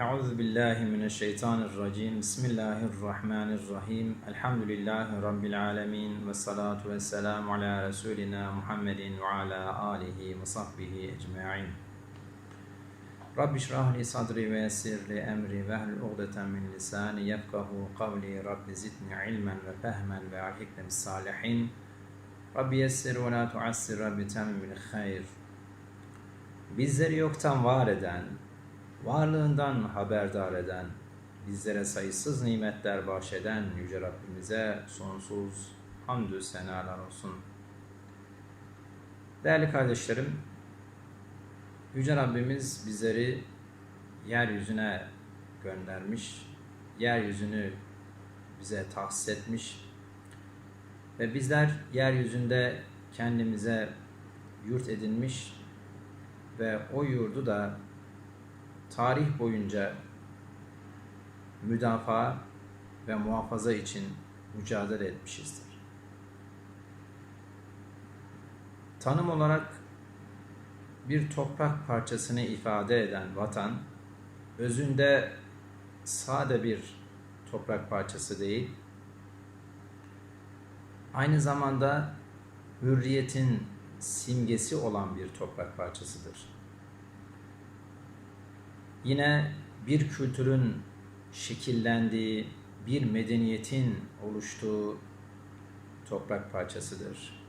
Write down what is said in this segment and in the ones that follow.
Euzu billahi mineşşeytanirracim. Bismillahirrahmanirrahim. Elhamdülillahi rabbil alamin ve salatu vesselamu ala resulina Muhammedin ve ala alihi ve sahbihi ecmaîn. Rabbi şrah li sadri ve yessir li emri ve hlul ugdeten min lisani yefkahu kavli. Rabbi zidni ilmen ve fehmen ve alhikni bis salihin. Rabbi yessir ve la tuassir. Rabbi temmim bil hayr. Bizleri yoktan var eden, varlığından haberdar eden, bizlere sayısız nimetler bahşeden Yüce Rabbimize sonsuz hamdü senalar olsun. Değerli kardeşlerim, Yüce Rabbimiz bizleri yeryüzüne göndermiş, yeryüzünü bize tahsis etmiş ve bizler yeryüzünde kendimize yurt edinmiş ve o yurdu da tarih boyunca müdafaa ve muhafaza için mücadele etmişizdir. Tanım olarak bir toprak parçasını ifade eden vatan, özünde sade bir toprak parçası değil, aynı zamanda hürriyetin simgesi olan bir toprak parçasıdır. Yine bir kültürün şekillendiği, bir medeniyetin oluştuğu toprak parçasıdır.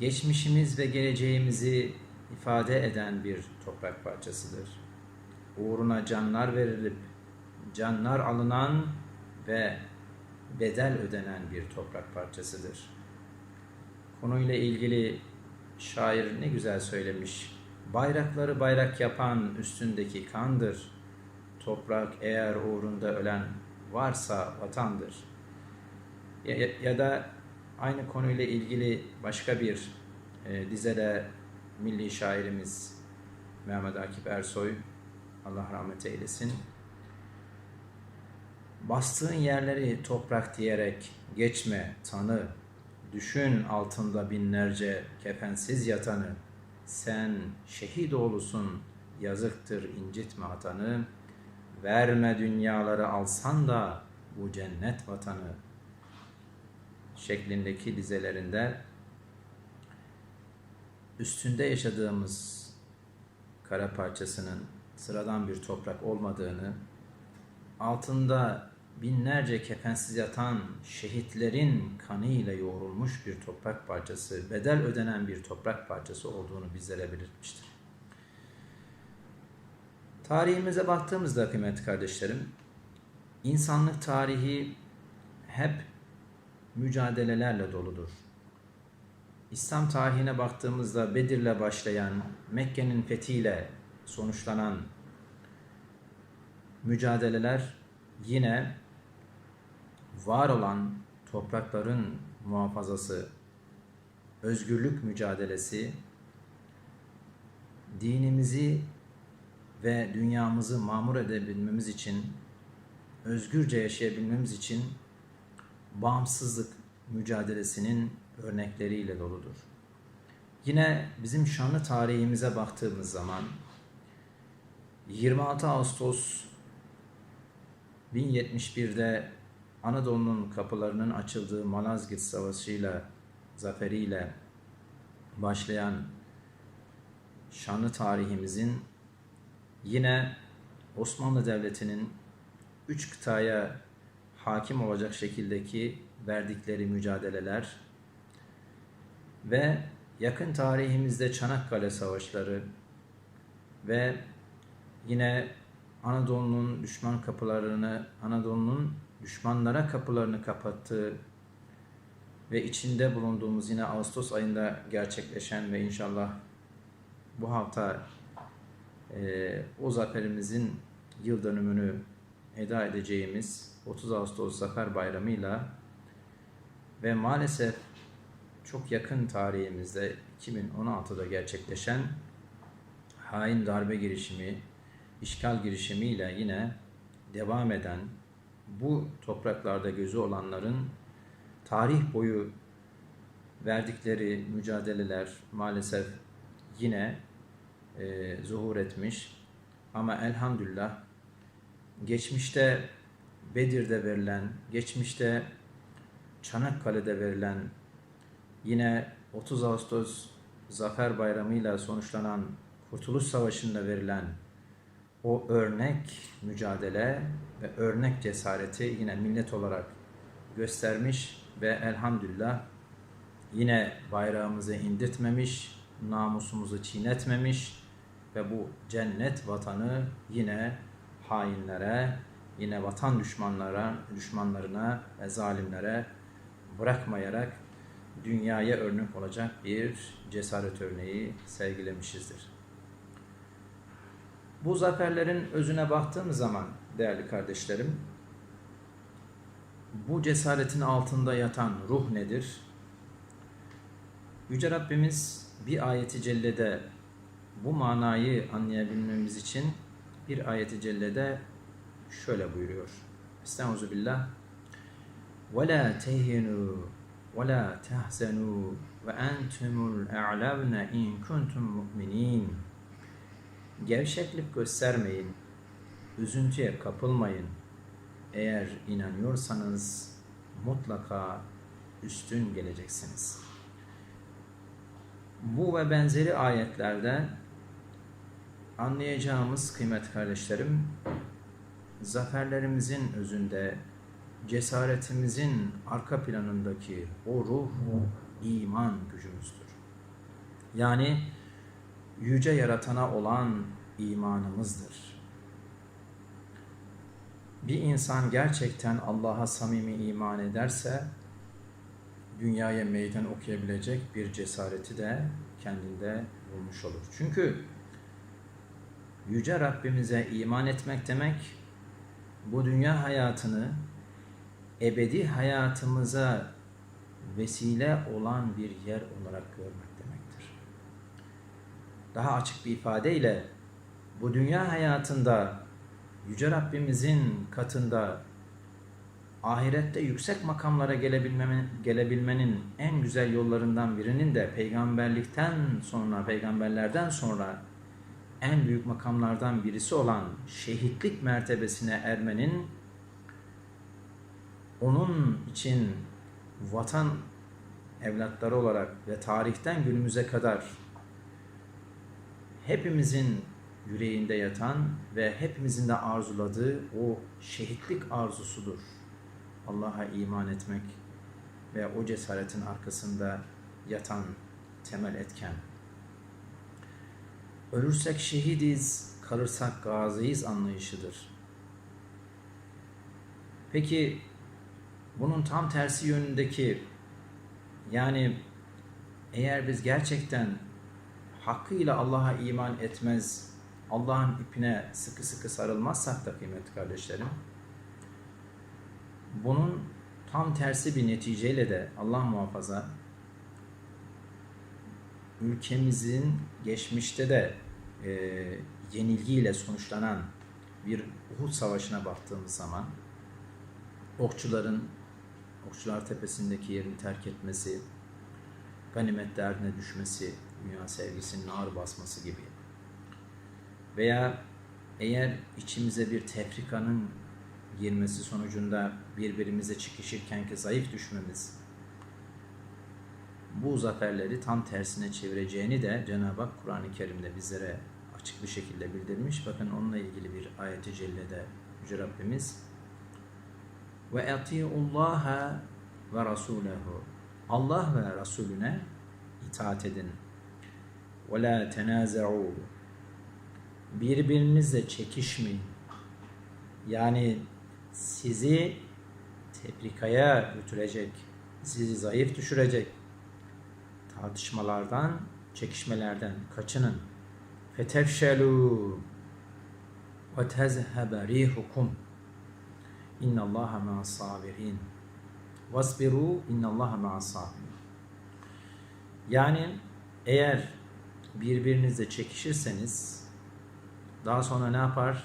Geçmişimiz ve geleceğimizi ifade eden bir toprak parçasıdır. Uğruna canlar verilip, canlar alınan ve bedel ödenen bir toprak parçasıdır. Konuyla ilgili şair ne güzel söylemiş. Bayrakları bayrak yapan üstündeki kandır. Toprak eğer uğrunda ölen varsa vatandır. Ya, ya, ya da aynı konuyla ilgili başka bir e, dizede milli şairimiz Mehmet Akif Ersoy Allah rahmet eylesin. Bastığın yerleri toprak diyerek geçme tanı. Düşün altında binlerce kefensiz yatanı. Sen şehit oğlusun yazıktır incitme hatanı. Verme dünyaları alsan da bu cennet vatanı şeklindeki dizelerinde üstünde yaşadığımız kara parçasının sıradan bir toprak olmadığını, altında binlerce kefensiz yatan şehitlerin kanıyla yoğrulmuş bir toprak parçası, bedel ödenen bir toprak parçası olduğunu bizlere belirtmiştir. Tarihimize baktığımızda kıymetli kardeşlerim, insanlık tarihi hep mücadelelerle doludur. İslam tarihine baktığımızda Bedir'le başlayan, Mekke'nin fethiyle sonuçlanan mücadeleler yine var olan toprakların muhafazası, özgürlük mücadelesi, dinimizi ve dünyamızı mamur edebilmemiz için, özgürce yaşayabilmemiz için bağımsızlık mücadelesinin örnekleriyle doludur. Yine bizim şanlı tarihimize baktığımız zaman 26 Ağustos 1071'de Anadolu'nun kapılarının açıldığı Malazgirt Savaşı'yla, zaferiyle başlayan şanlı tarihimizin yine Osmanlı Devleti'nin üç kıtaya hakim olacak şekildeki verdikleri mücadeleler ve yakın tarihimizde Çanakkale Savaşları ve yine Anadolu'nun düşman kapılarını, Anadolu'nun düşmanlara kapılarını kapattığı ve içinde bulunduğumuz yine Ağustos ayında gerçekleşen ve inşallah bu hafta e, o zaferimizin yıl dönümünü eda edeceğimiz 30 Ağustos Zafer Bayramı'yla ve maalesef çok yakın tarihimizde 2016'da gerçekleşen hain darbe girişimi, işgal girişimiyle yine devam eden bu topraklarda gözü olanların tarih boyu verdikleri mücadeleler maalesef yine e, zuhur etmiş. Ama elhamdülillah geçmişte Bedir'de verilen, geçmişte Çanakkale'de verilen, yine 30 Ağustos Zafer Bayramı'yla sonuçlanan Kurtuluş Savaşı'nda verilen o örnek mücadele ve örnek cesareti yine millet olarak göstermiş ve elhamdülillah yine bayrağımızı indirtmemiş, namusumuzu çiğnetmemiş ve bu cennet vatanı yine hainlere, yine vatan düşmanlara, düşmanlarına ve zalimlere bırakmayarak dünyaya örnek olacak bir cesaret örneği sergilemişizdir. Bu zaferlerin özüne baktığımız zaman değerli kardeşlerim, bu cesaretin altında yatan ruh nedir? Yüce Rabbimiz bir ayeti cellede bu manayı anlayabilmemiz için bir ayeti cellede şöyle buyuruyor. Estaizu billah. وَلَا تَهِنُوا وَلَا تَحْزَنُوا وَاَنْتُمُ الْاَعْلَوْنَ اِنْ كُنْتُمْ مُؤْمِنِينَ Gevşeklik göstermeyin, üzüntüye kapılmayın. Eğer inanıyorsanız mutlaka üstün geleceksiniz. Bu ve benzeri ayetlerden anlayacağımız kıymet kardeşlerim, zaferlerimizin özünde, cesaretimizin arka planındaki o ruh, iman gücümüzdür. Yani yüce yaratana olan imanımızdır. Bir insan gerçekten Allah'a samimi iman ederse, dünyaya meydan okuyabilecek bir cesareti de kendinde bulmuş olur. Çünkü Yüce Rabbimize iman etmek demek, bu dünya hayatını ebedi hayatımıza vesile olan bir yer olarak görmek demektir. Daha açık bir ifadeyle bu dünya hayatında Yüce Rabbimizin katında ahirette yüksek makamlara gelebilmenin, gelebilmenin en güzel yollarından birinin de peygamberlikten sonra, peygamberlerden sonra en büyük makamlardan birisi olan şehitlik mertebesine ermenin onun için vatan evlatları olarak ve tarihten günümüze kadar hepimizin yüreğinde yatan ve hepimizin de arzuladığı o şehitlik arzusudur. Allah'a iman etmek ve o cesaretin arkasında yatan temel etken. Ölürsek şehidiz, kalırsak gaziyiz anlayışıdır. Peki bunun tam tersi yönündeki yani eğer biz gerçekten hakkıyla Allah'a iman etmez, Allah'ın ipine sıkı sıkı sarılmazsak da kıymetli kardeşlerim, bunun tam tersi bir neticeyle de Allah muhafaza ülkemizin geçmişte de e, yenilgiyle sonuçlanan bir Uhud Savaşı'na baktığımız zaman okçuların Okçular Tepesi'ndeki yerini terk etmesi, ganimet derdine düşmesi, dünya sevgisinin ağır basması gibi. Veya eğer içimize bir tefrikanın girmesi sonucunda birbirimize çıkışırken ki zayıf düşmemiz, bu zaferleri tam tersine çevireceğini de Cenab-ı Hak Kur'an-ı Kerim'de bizlere açık bir şekilde bildirmiş. Bakın onunla ilgili bir ayet-i cellede Yüce Rabbimiz ve etiullaha ve rasulehu Allah ve Resulüne itaat edin. Ve la tenaza'u birbirinizle çekişmeyin. Yani sizi tebrikaya götürecek, sizi zayıf düşürecek tartışmalardan, çekişmelerden kaçının. Fetefşelu ve tezhebe rihukum İnna Allaha ma'as sabirin. Vasbiru inna Allaha ma'as sabirin. Yani eğer birbirinizle çekişirseniz daha sonra ne yapar?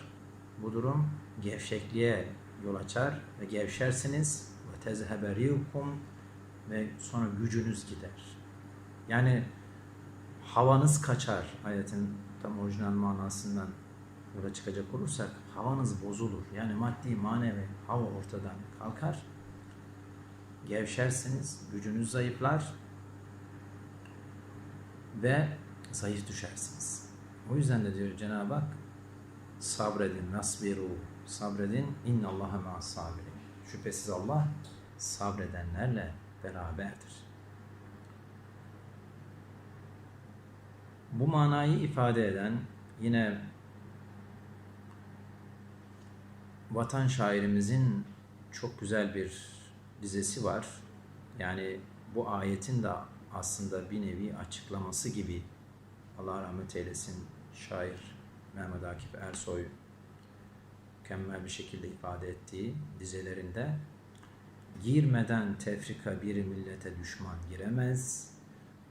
Bu durum gevşekliğe yol açar ve gevşersiniz ve tezhebe rihukum ve sonra gücünüz gider. Yani havanız kaçar ayetin tam orijinal manasından. yola çıkacak olursak havanız bozulur. Yani maddi manevi hava ortadan kalkar. Gevşersiniz, gücünüz zayıflar ve zayıf düşersiniz. O yüzden de diyor Cenab-ı Hak sabredin, nasbiru, sabredin, innallaha ma'as sabirin. Şüphesiz Allah sabredenlerle beraberdir. Bu manayı ifade eden yine vatan şairimizin çok güzel bir dizesi var. Yani bu ayetin de aslında bir nevi açıklaması gibi Allah rahmet eylesin şair Mehmet Akif Ersoy mükemmel bir şekilde ifade ettiği dizelerinde girmeden tefrika bir millete düşman giremez.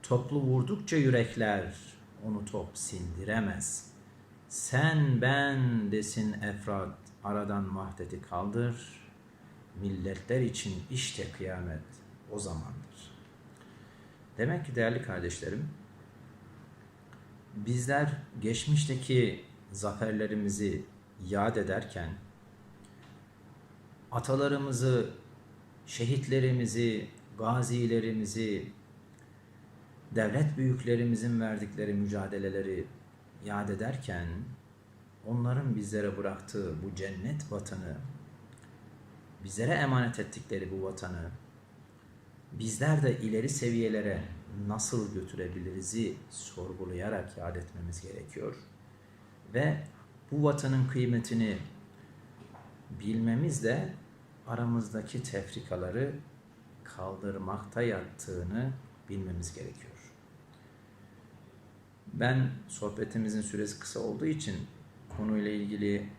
Toplu vurdukça yürekler onu top sindiremez. Sen ben desin efrat aradan vahdeti kaldır. Milletler için işte kıyamet o zamandır. Demek ki değerli kardeşlerim, bizler geçmişteki zaferlerimizi yad ederken atalarımızı, şehitlerimizi, gazilerimizi, devlet büyüklerimizin verdikleri mücadeleleri yad ederken onların bizlere bıraktığı bu cennet vatanı, bizlere emanet ettikleri bu vatanı bizler de ileri seviyelere nasıl götürebilirizi sorgulayarak yad etmemiz gerekiyor. Ve bu vatanın kıymetini bilmemiz de aramızdaki tefrikaları kaldırmakta yattığını bilmemiz gerekiyor. Ben sohbetimizin süresi kısa olduğu için konuyla ilgili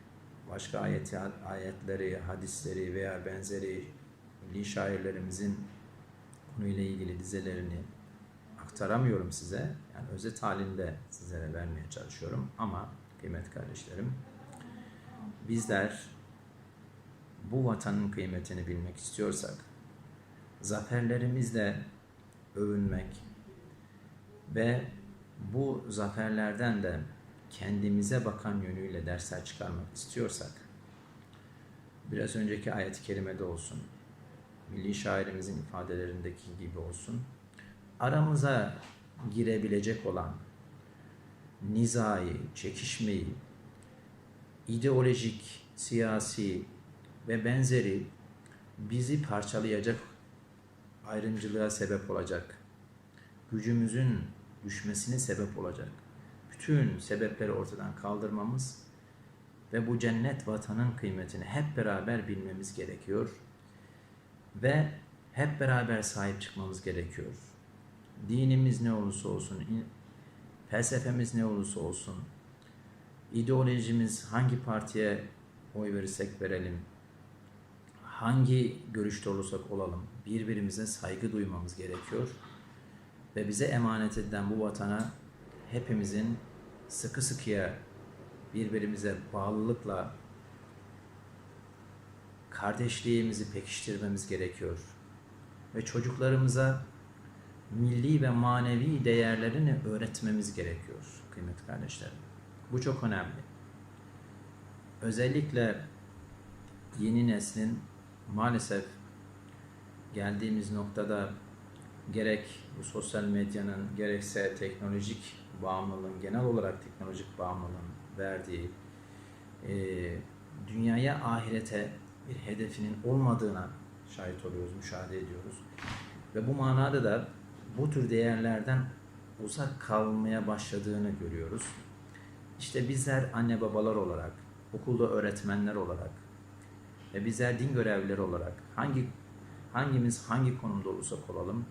başka ayet, ayetleri, hadisleri veya benzeri milli şairlerimizin konuyla ilgili dizelerini aktaramıyorum size. Yani özet halinde sizlere vermeye çalışıyorum ama kıymetli kardeşlerim bizler bu vatanın kıymetini bilmek istiyorsak zaferlerimizle övünmek ve bu zaferlerden de kendimize bakan yönüyle dersler çıkarmak istiyorsak biraz önceki ayet-i kerimede olsun milli şairimizin ifadelerindeki gibi olsun aramıza girebilecek olan nizayı, çekişmeyi, ideolojik, siyasi ve benzeri bizi parçalayacak ayrımcılığa sebep olacak, gücümüzün düşmesine sebep olacak bütün sebepleri ortadan kaldırmamız ve bu cennet vatanın kıymetini hep beraber bilmemiz gerekiyor ve hep beraber sahip çıkmamız gerekiyor. Dinimiz ne olursa olsun, felsefemiz ne olursa olsun, ideolojimiz hangi partiye oy verirsek verelim, hangi görüşte olursak olalım, birbirimize saygı duymamız gerekiyor. Ve bize emanet edilen bu vatana hepimizin sıkı sıkıya birbirimize bağlılıkla kardeşliğimizi pekiştirmemiz gerekiyor. Ve çocuklarımıza milli ve manevi değerlerini öğretmemiz gerekiyor kıymetli kardeşlerim. Bu çok önemli. Özellikle yeni neslin maalesef geldiğimiz noktada gerek bu sosyal medyanın gerekse teknolojik bağımlılığın genel olarak teknolojik bağımlılığın verdiği e, dünyaya ahirete bir hedefinin olmadığına şahit oluyoruz, müşahede ediyoruz. Ve bu manada da bu tür değerlerden uzak kalmaya başladığını görüyoruz. İşte bizler anne babalar olarak, okulda öğretmenler olarak ve bizler din görevlileri olarak hangi hangimiz hangi konumda olursak olalım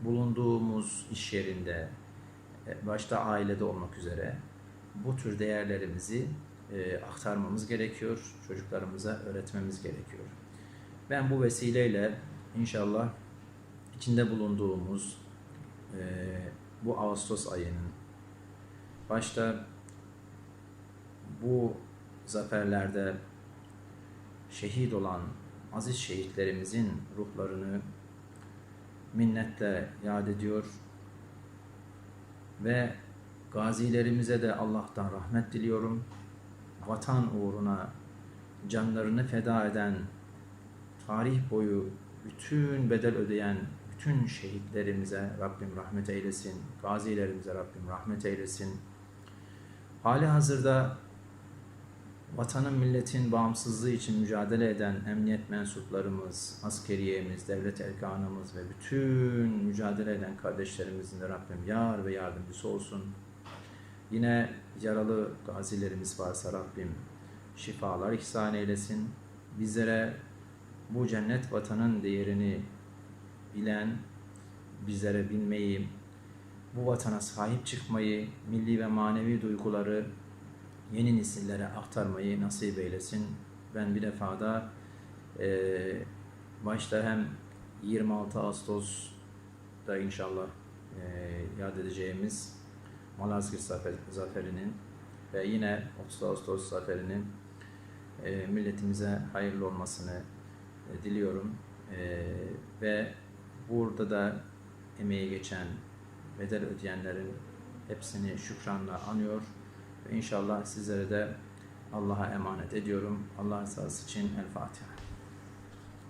bulunduğumuz iş yerinde e, başta ailede olmak üzere bu tür değerlerimizi e, aktarmamız gerekiyor. Çocuklarımıza öğretmemiz gerekiyor. Ben bu vesileyle inşallah içinde bulunduğumuz e, bu Ağustos ayının başta bu zaferlerde şehit olan aziz şehitlerimizin ruhlarını minnetle yad ediyor ve gazilerimize de Allah'tan rahmet diliyorum. vatan uğruna canlarını feda eden, tarih boyu bütün bedel ödeyen bütün şehitlerimize Rabbim rahmet eylesin. Gazilerimize Rabbim rahmet eylesin. Hali hazırda vatanın milletin bağımsızlığı için mücadele eden emniyet mensuplarımız, askeriyemiz, devlet erkanımız ve bütün mücadele eden kardeşlerimizin de Rabbim yar ve yardımcısı olsun. Yine yaralı gazilerimiz varsa Rabbim şifalar ihsan eylesin. Bizlere bu cennet vatanın değerini bilen, bizlere bilmeyi, bu vatana sahip çıkmayı, milli ve manevi duyguları yeni nesillere aktarmayı nasip eylesin. Ben bir defada eee başta hem 26 Ağustos'da inşallah eee yad edeceğimiz Malazgirt zafer, zaferinin ve yine 30 Ağustos zaferinin eee, milletimize hayırlı olmasını e, diliyorum. Eee, ve burada da emeği geçen, bedel ödeyenlerin hepsini şükranla anıyor. Ve inşallah sizlere de Allah'a emanet ediyorum. Allah rızası için El Fatiha.